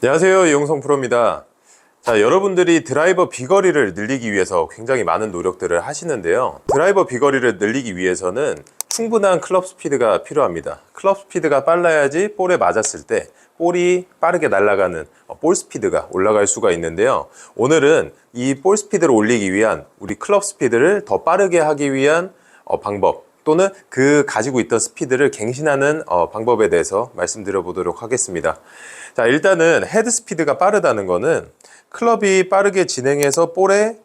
안녕하세요 이용성 프로입니다. 자 여러분들이 드라이버 비거리를 늘리기 위해서 굉장히 많은 노력들을 하시는데요. 드라이버 비거리를 늘리기 위해서는 충분한 클럽 스피드가 필요합니다. 클럽 스피드가 빨라야지 볼에 맞았을 때 볼이 빠르게 날아가는 어, 볼 스피드가 올라갈 수가 있는데요. 오늘은 이 볼 스피드를 올리기 위한 우리 클럽 스피드를 더 빠르게 하기 위한 어, 방법 또는 그 가지고 있던 스피드를 갱신하는 어, 방법에 대해서 말씀드려 보도록 하겠습니다. 자, 일단은 헤드 스피드가 빠르다는 거는 클럽이 빠르게 진행해서 볼에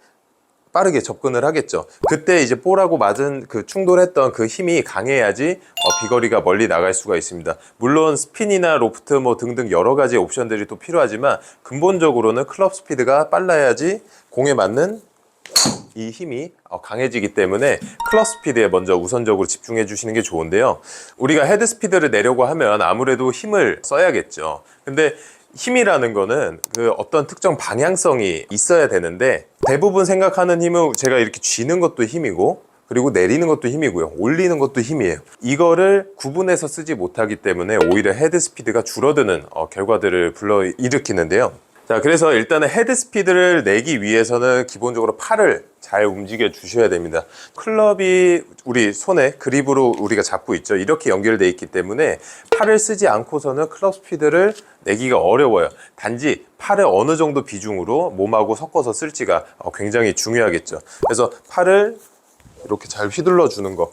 빠르게 접근을 하겠죠. 그때 이제 볼하고 맞은 그 충돌했던 그 힘이 강해야지 어, 비거리가 멀리 나갈 수가 있습니다. 물론 스핀이나 로프트 뭐 등등 여러 가지 옵션들이 또 필요하지만 근본적으로는 클럽 스피드가 빨라야지 공에 맞는 이 힘이 어, 강해지기 때문에 클럽 스피드에 먼저 우선적으로 집중해 주시는 게 좋은데요. 우리가 헤드 스피드를 내려고 하면 아무래도 힘을 써야겠죠. 근데 힘이라는 거는 그 어떤 특정 방향성이 있어야 되는데 대부분 생각하는 힘은 제가 이렇게 쥐는 것도 힘이고 그리고 내리는 것도 힘이고요. 올리는 것도 힘이에요. 이거를 구분해서 쓰지 못하기 때문에 오히려 헤드 스피드가 줄어드는 어, 결과들을 불러 일으키는데요. 자, 그래서 일단은 헤드 스피드를 내기 위해서는 기본적으로 팔을 잘 움직여 주셔야 됩니다. 클럽이 우리 손에 그립으로 우리가 잡고 있죠. 이렇게 연결되어 있기 때문에 팔을 쓰지 않고서는 클럽 스피드를 내기가 어려워요. 단지 팔을 어느 정도 비중으로 몸하고 섞어서 쓸지가 어, 굉장히 중요하겠죠. 그래서 팔을 이렇게 잘 휘둘러 주는 거.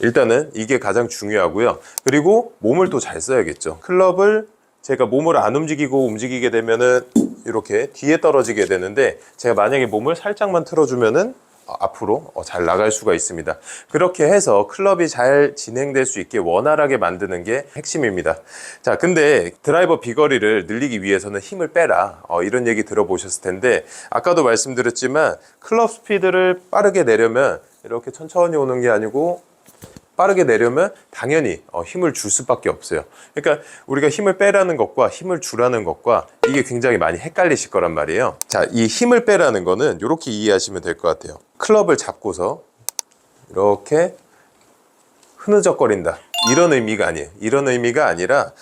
일단은 이게 가장 중요하고요. 그리고 몸을 또 잘 써야겠죠. 클럽을 제가 몸을 안 움직이고 움직이게 되면은 이렇게 뒤에 떨어지게 되는데 제가 만약에 몸을 살짝만 틀어주면은 어, 앞으로 어, 잘 나갈 수가 있습니다. 그렇게 해서 클럽이 잘 진행될 수 있게 원활하게 만드는 게 핵심입니다. 자, 근데 드라이버 비거리를 늘리기 위해서는 힘을 빼라. 어, 이런 얘기 들어보셨을 텐데 아까도 말씀드렸지만 클럽 스피드를 빠르게 내려면 이렇게 천천히 오는 게 아니고 빠르게 내려면 당연히 어, 힘을 줄 수밖에 없어요. 그러니까 우리가 힘을 빼라는 것과 힘을 주라는 것과 이게 굉장히 많이 헷갈리실 거란 말이에요. 자, 이 힘을 빼라는 거는 이렇게 이해하시면 될 것 같아요. 클럽을 잡고서 이렇게 흐느적거린다. 이런 의미가 아니에요. 이런 의미가 아니라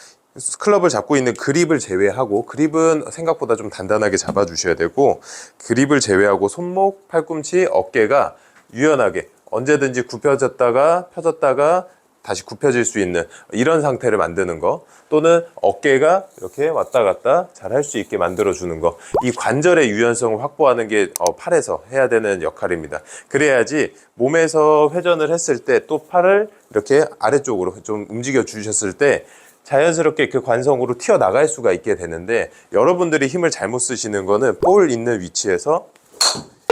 클럽을 잡고 있는 그립을 제외하고 그립은 생각보다 좀 단단하게 잡아주셔야 되고 그립을 제외하고 손목, 팔꿈치, 어깨가 유연하게 언제든지 굽혀졌다가 펴졌다가 다시 굽혀질 수 있는 이런 상태를 만드는 거 또는 어깨가 이렇게 왔다 갔다 잘 할 수 있게 만들어 주는 거 이 관절의 유연성을 확보하는 게 어, 팔에서 해야 되는 역할입니다. 그래야지 몸에서 회전을 했을 때 또 팔을 이렇게 아래쪽으로 좀 움직여 주셨을 때 자연스럽게 그 관성으로 튀어나갈 수가 있게 되는데 여러분들이 힘을 잘못 쓰시는 거는 볼 있는 위치에서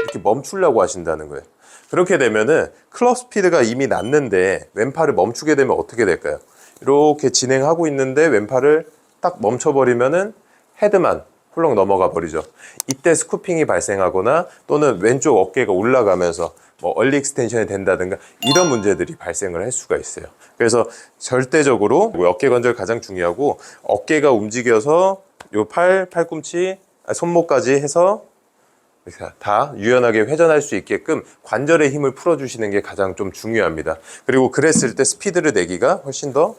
이렇게 멈추려고 하신다는 거예요 그렇게 되면은 클럽 스피드가 이미 났는데 왼팔을 멈추게 되면 어떻게 될까요? 이렇게 진행하고 있는데 왼팔을 딱 멈춰버리면은 헤드만 훌렁 넘어가 버리죠. 이때 스쿠핑이 발생하거나 또는 왼쪽 어깨가 올라가면서 뭐 얼리 익스텐션이 된다든가 이런 문제들이 발생을 할 수가 있어요. 그래서 절대적으로 뭐 어깨 관절 가장 중요하고 어깨가 움직여서 요 팔, 팔꿈치, 아, 손목까지 해서 다 유연하게 회전할 수 있게끔 관절의 힘을 풀어주시는 게 가장 좀 중요합니다. 그리고 그랬을 때 스피드를 내기가 훨씬 더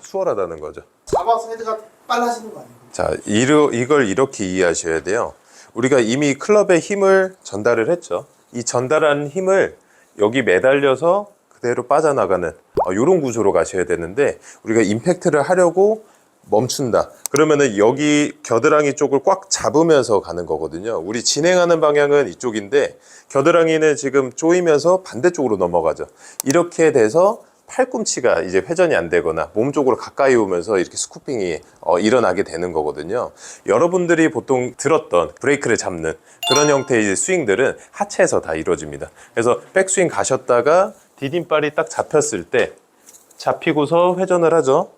수월하다는 거죠. 잡아서 헤드가 빨라지는 거 아니에요? 자, 이르, 이걸 이렇게 이해하셔야 돼요. 우리가 이미 클럽에 힘을 전달을 했죠. 이 전달한 힘을 여기 매달려서 그대로 빠져나가는 이런 구조로 가셔야 되는데 우리가 임팩트를 하려고 멈춘다. 그러면은 여기 겨드랑이 쪽을 꽉 잡으면서 가는 거거든요. 우리 진행하는 방향은 이쪽인데 겨드랑이는 지금 조이면서 반대쪽으로 넘어가죠. 이렇게 돼서 팔꿈치가 이제 회전이 안 되거나 몸 쪽으로 가까이 오면서 이렇게 스쿠핑이 어, 일어나게 되는 거거든요. 여러분들이 보통 들었던 브레이크를 잡는 그런 형태의 스윙들은 하체에서 다 이루어집니다. 그래서 백스윙 가셨다가 디딤발이 딱 잡혔을 때 잡히고서 회전을 하죠.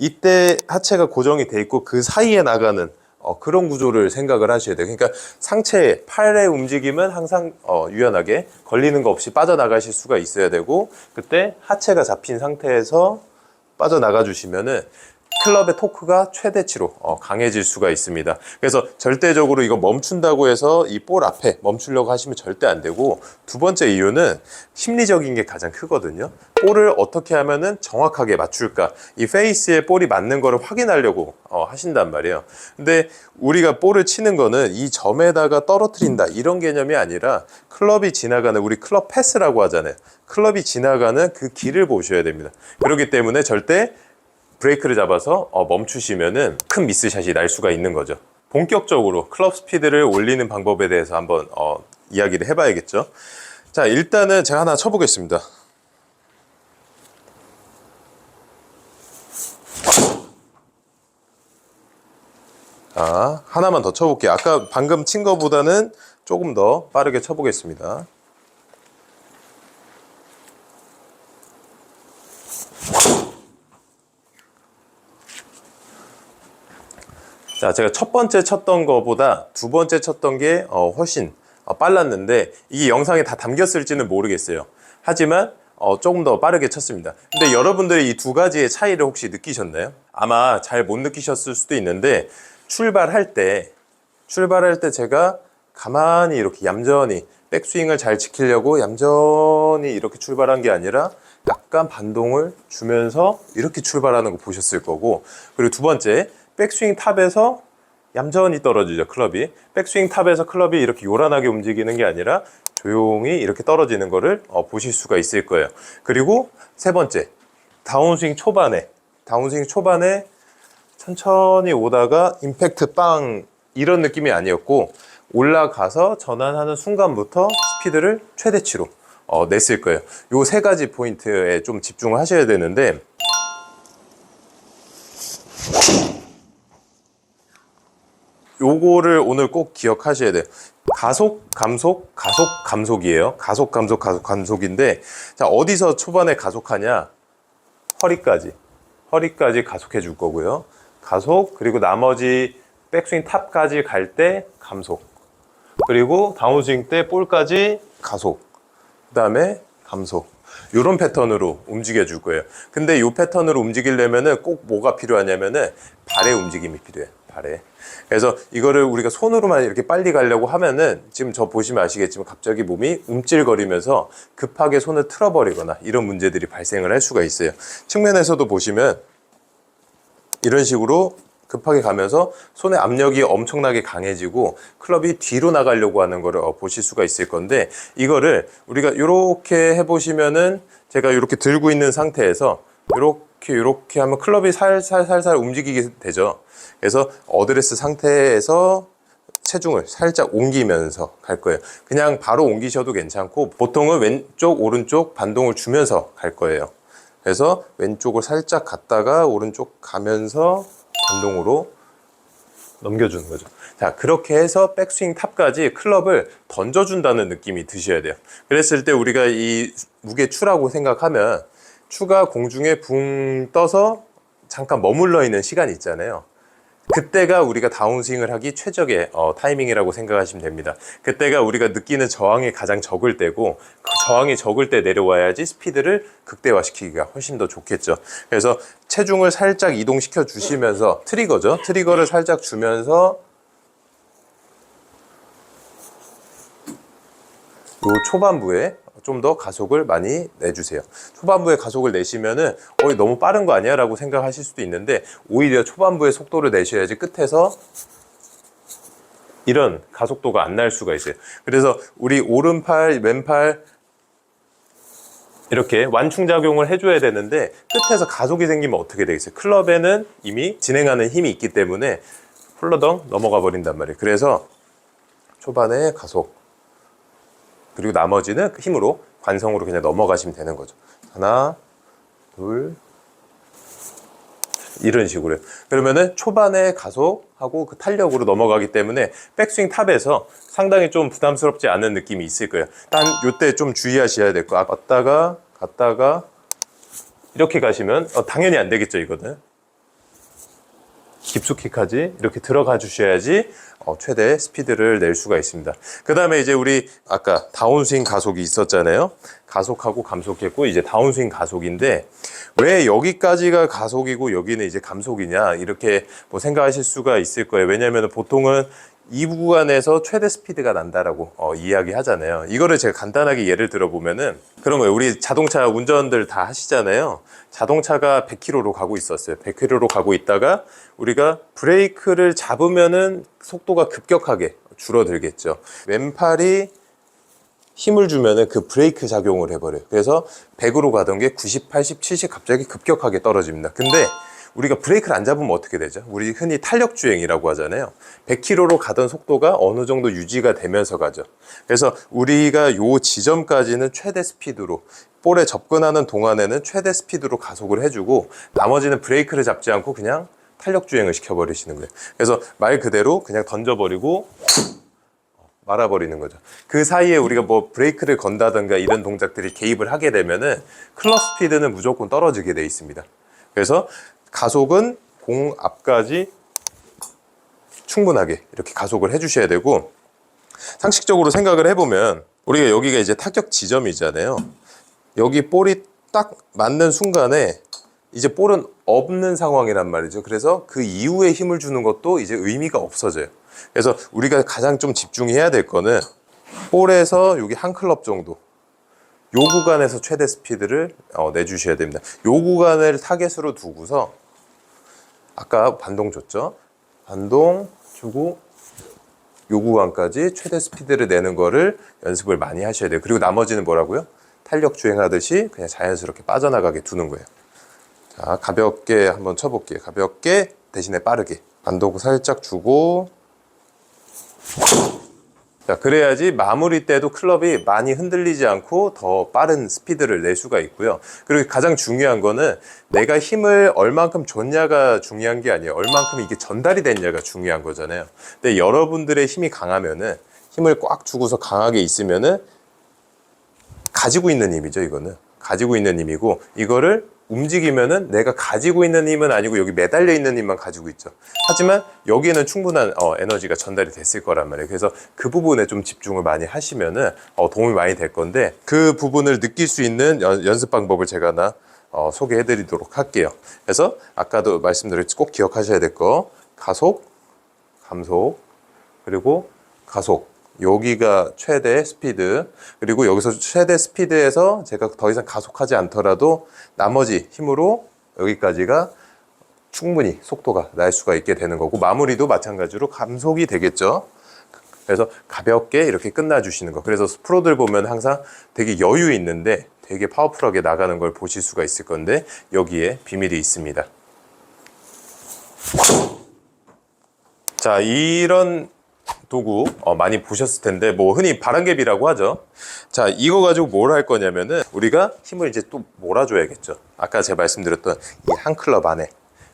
이때 하체가 고정이 돼 있고 그 사이에 나가는 어, 그런 구조를 생각을 하셔야 돼요. 그러니까 상체, 팔의 움직임은 항상 어, 유연하게 걸리는 거 없이 빠져나가실 수가 있어야 되고 그때 하체가 잡힌 상태에서 빠져나가 주시면은 클럽의 토크가 최대치로 어, 강해질 수가 있습니다. 그래서 절대적으로 이거 멈춘다고 해서 이 볼 앞에 멈추려고 하시면 절대 안 되고 두 번째 이유는 심리적인 게 가장 크거든요. 볼을 어떻게 하면은 정확하게 맞출까? 이 페이스에 볼이 맞는 거를 확인하려고 어, 하신단 말이에요. 근데 우리가 볼을 치는 거는 이 점에다가 떨어뜨린다 이런 개념이 아니라 클럽이 지나가는 우리 클럽 패스라고 하잖아요. 클럽이 지나가는 그 길을 보셔야 됩니다. 그렇기 때문에 절대 브레이크를 잡아서 어, 멈추시면은 큰 미스샷이 날 수가 있는 거죠. 본격적으로 클럽 스피드를 올리는 방법에 대해서 한번 어, 이야기를 해봐야겠죠. 자, 일단은 제가 하나 쳐보겠습니다. 자, 하나만 더 쳐볼게요. 아까 방금 친 거보다는 조금 더 빠르게 쳐보겠습니다. 자, 제가 첫 번째 쳤던 거보다 두 번째 쳤던 게 어, 훨씬 어, 빨랐는데 이게 영상에 다 담겼을지는 모르겠어요. 하지만 어, 조금 더 빠르게 쳤습니다. 근데 여러분들이 이 두 가지의 차이를 혹시 느끼셨나요? 아마 잘 못 느끼셨을 수도 있는데 출발할 때 출발할 때 제가 가만히 이렇게 얌전히 백스윙을 잘 지키려고 얌전히 이렇게 출발한 게 아니라 약간 반동을 주면서 이렇게 출발하는 거 보셨을 거고 그리고 두 번째 백스윙 탑에서 얌전히 떨어지죠 클럽이 백스윙 탑에서 클럽이 이렇게 요란하게 움직이는 게 아니라 조용히 이렇게 떨어지는 거를 어, 보실 수가 있을 거예요 그리고 세 번째 다운스윙 초반에 다운스윙 초반에 천천히 오다가 임팩트 빵 이런 느낌이 아니었고 올라가서 전환하는 순간부터 스피드를 최대치로 어, 냈을 거예요. 요 세 가지 포인트에 좀 집중을 하셔야 되는데 요거를 오늘 꼭 기억하셔야 돼요. 가속, 감속, 가속, 감속이에요. 가속, 감속, 가속, 감속인데 자 어디서 초반에 가속하냐? 허리까지. 허리까지 가속해 줄 거고요. 가속 그리고 나머지 백스윙 탑까지 갈 때 감속. 그리고 다운스윙 때 볼까지 가속. 그 다음에 감속. 이런 패턴으로 움직여 줄 거예요. 근데 이 패턴으로 움직이려면은 꼭 뭐가 필요하냐면은 발의 움직임이 필요해요. 발에. 그래서 이거를 우리가 손으로만 이렇게 빨리 가려고 하면은 지금 저 보시면 아시겠지만 갑자기 몸이 움찔거리면서 급하게 손을 틀어버리거나 이런 문제들이 발생을 할 수가 있어요. 측면에서도 보시면 이런 식으로 급하게 가면서 손의 압력이 엄청나게 강해지고 클럽이 뒤로 나가려고 하는 거를 어, 보실 수가 있을 건데 이거를 우리가 이렇게 해보시면은 제가 이렇게 들고 있는 상태에서 이렇게 이렇게 하면 클럽이 살살살살 움직이게 되죠. 그래서 어드레스 상태에서 체중을 살짝 옮기면서 갈 거예요. 그냥 바로 옮기셔도 괜찮고 보통은 왼쪽 오른쪽 반동을 주면서 갈 거예요. 그래서 왼쪽을 살짝 갔다가 오른쪽 가면서 반동으로 넘겨주는 거죠. 자, 그렇게 해서 백스윙 탑까지 클럽을 던져준다는 느낌이 드셔야 돼요. 그랬을 때 우리가 이 무게 추라고 생각하면 추가 공중에 붕 떠서 잠깐 머물러 있는 시간이 있잖아요. 그때가 우리가 다운스윙을 하기 최적의 어, 타이밍이라고 생각하시면 됩니다. 그때가 우리가 느끼는 저항이 가장 적을 때고 그 저항이 적을 때 내려와야지 스피드를 극대화시키기가 훨씬 더 좋겠죠. 그래서 체중을 살짝 이동시켜 주시면서 트리거죠. 트리거를 살짝 주면서 요 초반부에 좀 더 가속을 많이 내주세요. 초반부에 가속을 내시면은 어 너무 빠른 거 아니야? 라고 생각하실 수도 있는데 오히려 초반부에 속도를 내셔야지 끝에서 이런 가속도가 안 날 수가 있어요. 그래서 우리 오른팔, 왼팔 이렇게 완충작용을 해줘야 되는데 끝에서 가속이 생기면 어떻게 되겠어요? 클럽에는 이미 진행하는 힘이 있기 때문에 훌러덩 넘어가 버린단 말이에요. 그래서 초반에 가속 그리고 나머지는 그 힘으로 관성으로 그냥 넘어가시면 되는 거죠. 하나, 둘, 이런 식으로 요. 그러면은 초반에 가속하고 그 탄력으로 넘어가기 때문에 백스윙 탑에서 상당히 좀 부담스럽지 않은 느낌이 있을 거예요. 단 요때 좀 주의하셔야 될 거. 아, 왔다가 갔다가 이렇게 가시면 어, 당연히 안 되겠죠, 이거는. 깊숙이까지 이렇게 들어가 주셔야지 어, 최대 스피드를 낼 수가 있습니다. 그 다음에 이제 우리 아까 다운스윙 가속이 있었잖아요. 가속하고 감속했고 이제 다운스윙 가속인데 왜 여기까지가 가속이고 여기는 이제 감속이냐 이렇게 뭐 생각하실 수가 있을 거예요. 왜냐하면 보통은 이 구간에서 최대 스피드가 난다라고 어, 이야기하잖아요. 이거를 제가 간단하게 예를 들어보면은 그런 거예요. 우리 자동차 운전들 다 하시잖아요. 자동차가 100km로 가고 있었어요. 100km로 가고 있다가 우리가 브레이크를 잡으면은 속도가 급격하게 줄어들겠죠. 왼팔이 힘을 주면은 그 브레이크 작용을 해버려요. 그래서 100으로 가던 게 90, 80, 70 갑자기 급격하게 떨어집니다. 근데 우리가 브레이크를 안 잡으면 어떻게 되죠? 우리 흔히 탄력 주행이라고 하잖아요. 100km로 가던 속도가 어느 정도 유지가 되면서 가죠. 그래서 우리가 요 지점까지는 최대 스피드로 볼에 접근하는 동안에는 최대 스피드로 가속을 해주고 나머지는 브레이크를 잡지 않고 그냥 탄력 주행을 시켜버리시는 거예요. 그래서 말 그대로 그냥 던져버리고 말아버리는 거죠. 그 사이에 우리가 뭐 브레이크를 건다든가 이런 동작들이 개입을 하게 되면은 클럽 스피드는 무조건 떨어지게 돼 있습니다. 그래서 가속은 공 앞까지 충분하게 이렇게 가속을 해주셔야 되고 상식적으로 생각을 해보면 우리가 여기가 이제 타격 지점이잖아요. 여기 볼이 딱 맞는 순간에 이제 볼은 없는 상황이란 말이죠. 그래서 그 이후에 힘을 주는 것도 이제 의미가 없어져요. 그래서 우리가 가장 좀 집중해야 될 거는 볼에서 여기 한 클럽 정도 요 구간에서 최대 스피드를 어, 내주셔야 됩니다. 요 구간을 타겟으로 두고서 아까 반동 줬죠? 반동 주고 요 구간까지 최대 스피드를 내는 거를 연습을 많이 하셔야 돼요. 그리고 나머지는 뭐라고요? 탄력 주행하듯이 그냥 자연스럽게 빠져나가게 두는 거예요. 자, 가볍게 한번 쳐볼게요. 가볍게 대신에 빠르게. 반동 살짝 주고. 자, 그래야지 마무리 때도 클럽이 많이 흔들리지 않고 더 빠른 스피드를 낼 수가 있고요. 그리고 가장 중요한 거는 내가 힘을 얼만큼 줬냐가 중요한 게 아니에요. 얼만큼 이게 전달이 됐냐가 중요한 거잖아요. 근데 여러분들의 힘이 강하면은 힘을 꽉 주고서 강하게 있으면은 가지고 있는 힘이죠, 이거는. 가지고 있는 힘이고, 이거를 움직이면은 내가 가지고 있는 힘은 아니고 여기 매달려 있는 힘만 가지고 있죠. 하지만 여기에는 충분한 어, 에너지가 전달이 됐을 거란 말이에요. 그래서 그 부분에 좀 집중을 많이 하시면은 어, 도움이 많이 될 건데 그 부분을 느낄 수 있는 연, 연습 방법을 제가 하나 어, 소개해 드리도록 할게요. 그래서 아까도 말씀드렸지 꼭 기억하셔야 될 거 가속, 감속, 그리고 가속. 여기가 최대 스피드 그리고 여기서 최대 스피드에서 제가 더 이상 가속하지 않더라도 나머지 힘으로 여기까지가 충분히 속도가 날 수가 있게 되는 거고 마무리도 마찬가지로 감속이 되겠죠. 그래서 가볍게 이렇게 끝나 주시는 거. 그래서 프로들 보면 항상 되게 여유 있는데 되게 파워풀하게 나가는 걸 보실 수가 있을 건데 여기에 비밀이 있습니다. 자, 이런 도구 어, 많이 보셨을 텐데 뭐 흔히 바람개비라고 하죠. 자 이거 가지고 뭘 할 거냐면은 우리가 힘을 이제 또 몰아줘야겠죠. 아까 제가 말씀드렸던 이 한 클럽 안에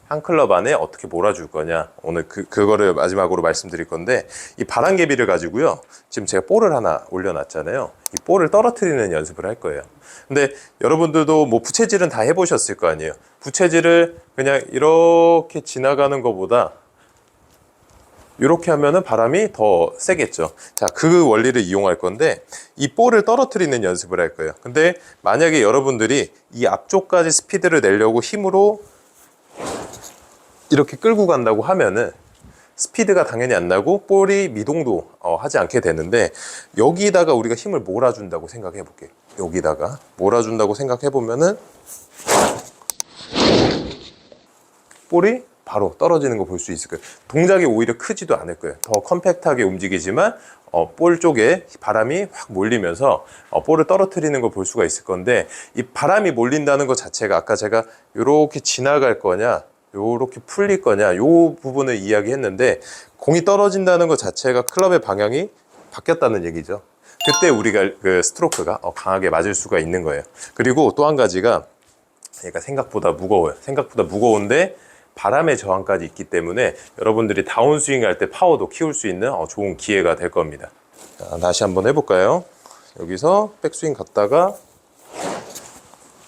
한 클럽 안에 어떻게 몰아줄 거냐 오늘 그 그거를 마지막으로 말씀드릴 건데 이 바람개비를 가지고요. 지금 제가 볼을 하나 올려놨잖아요. 이 볼을 떨어뜨리는 연습을 할 거예요. 근데 여러분들도 뭐 부채질은 다 해보셨을 거 아니에요. 부채질을 그냥 이렇게 지나가는 것보다 이렇게 하면은 바람이 더 세겠죠. 자, 그 원리를 이용할 건데 이 볼을 떨어뜨리는 연습을 할 거예요. 근데 만약에 여러분들이 이 앞쪽까지 스피드를 내려고 힘으로 이렇게 끌고 간다고 하면은 스피드가 당연히 안 나고 볼이 미동도 어, 하지 않게 되는데 여기다가 우리가 힘을 몰아준다고 생각해 볼게요. 여기다가 몰아준다고 생각해 보면은 볼이 바로 떨어지는 거 볼 수 있을 거예요. 동작이 오히려 크지도 않을 거예요. 더 컴팩트하게 움직이지만 어, 볼 쪽에 바람이 확 몰리면서 어, 볼을 떨어뜨리는 걸 볼 수가 있을 건데 이 바람이 몰린다는 것 자체가 아까 제가 이렇게 지나갈 거냐 요렇게 풀릴 거냐 요 부분을 이야기했는데 공이 떨어진다는 것 자체가 클럽의 방향이 바뀌었다는 얘기죠. 그때 우리가 그 스트로크가 어, 강하게 맞을 수가 있는 거예요. 그리고 또 한 가지가 얘가 생각보다 무거워요. 생각보다 무거운데 바람의 저항까지 있기 때문에 여러분들이 다운스윙 할 때 파워도 키울 수 있는 어, 좋은 기회가 될 겁니다. 자, 다시 한번 해볼까요? 여기서 백스윙 갔다가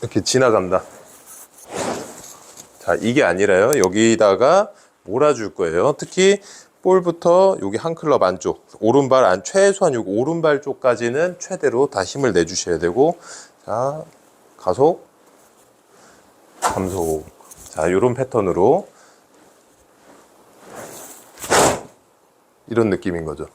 이렇게 지나간다. 자, 이게 아니라요. 여기다가 몰아줄 거예요. 특히 볼부터 여기 한 클럽 안쪽, 오른발 안, 최소한 여기 오른발 쪽까지는 최대로 다 힘을 내주셔야 되고, 자, 가속, 감속. 자, 이런 패턴으로 이런 느낌인 거죠.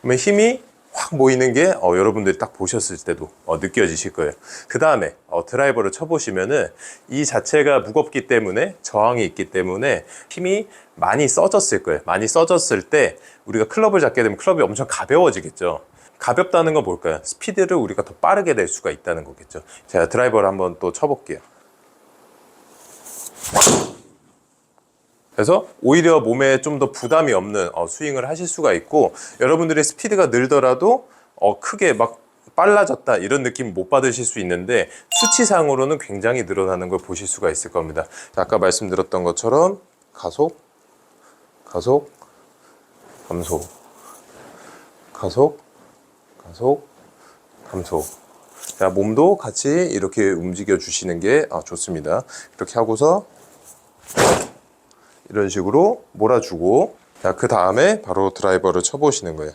그러면 힘이 확 모이는 게 어, 여러분들이 딱 보셨을 때도 어, 느껴지실 거예요. 그 다음에 드라이버를 쳐보시면은 이 자체가 무겁기 때문에 저항이 있기 때문에 힘이 많이 써졌을 거예요. 많이 써졌을 때 우리가 클럽을 잡게 되면 클럽이 엄청 가벼워지겠죠. 가볍다는 건 뭘까요? 스피드를 우리가 더 빠르게 낼 수가 있다는 거겠죠. 제가 드라이버를 한번 또 쳐볼게요. 그래서 오히려 몸에 좀 더 부담이 없는 어, 스윙을 하실 수가 있고 여러분들의 스피드가 늘더라도 어, 크게 막 빨라졌다 이런 느낌 못 받으실 수 있는데 수치상으로는 굉장히 늘어나는 걸 보실 수가 있을 겁니다. 자, 아까 말씀드렸던 것처럼 가속, 가속, 감속, 가속, 가속, 감속. 자, 몸도 같이 이렇게 움직여 주시는 게 아, 좋습니다. 이렇게 하고서 이런 식으로 몰아주고 자, 그 다음에 바로 드라이버를 쳐보시는 거예요.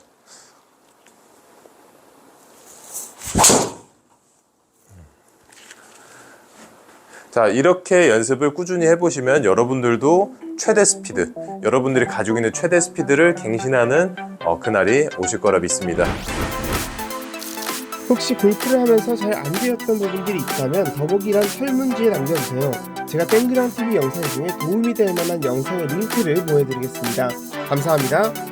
자, 이렇게 연습을 꾸준히 해보시면 여러분들도 최대 스피드, 여러분들이 가지고 있는 최대 스피드를 갱신하는 어, 그날이 오실 거라 믿습니다. 혹시 골프를 하면서 잘 안 되었던 부분들이 있다면 더보기란 설문지에 남겨주세요. 제가 땡그랑 TV 영상 중에 도움이 될 만한 영상의 링크를 보내드리겠습니다. 감사합니다.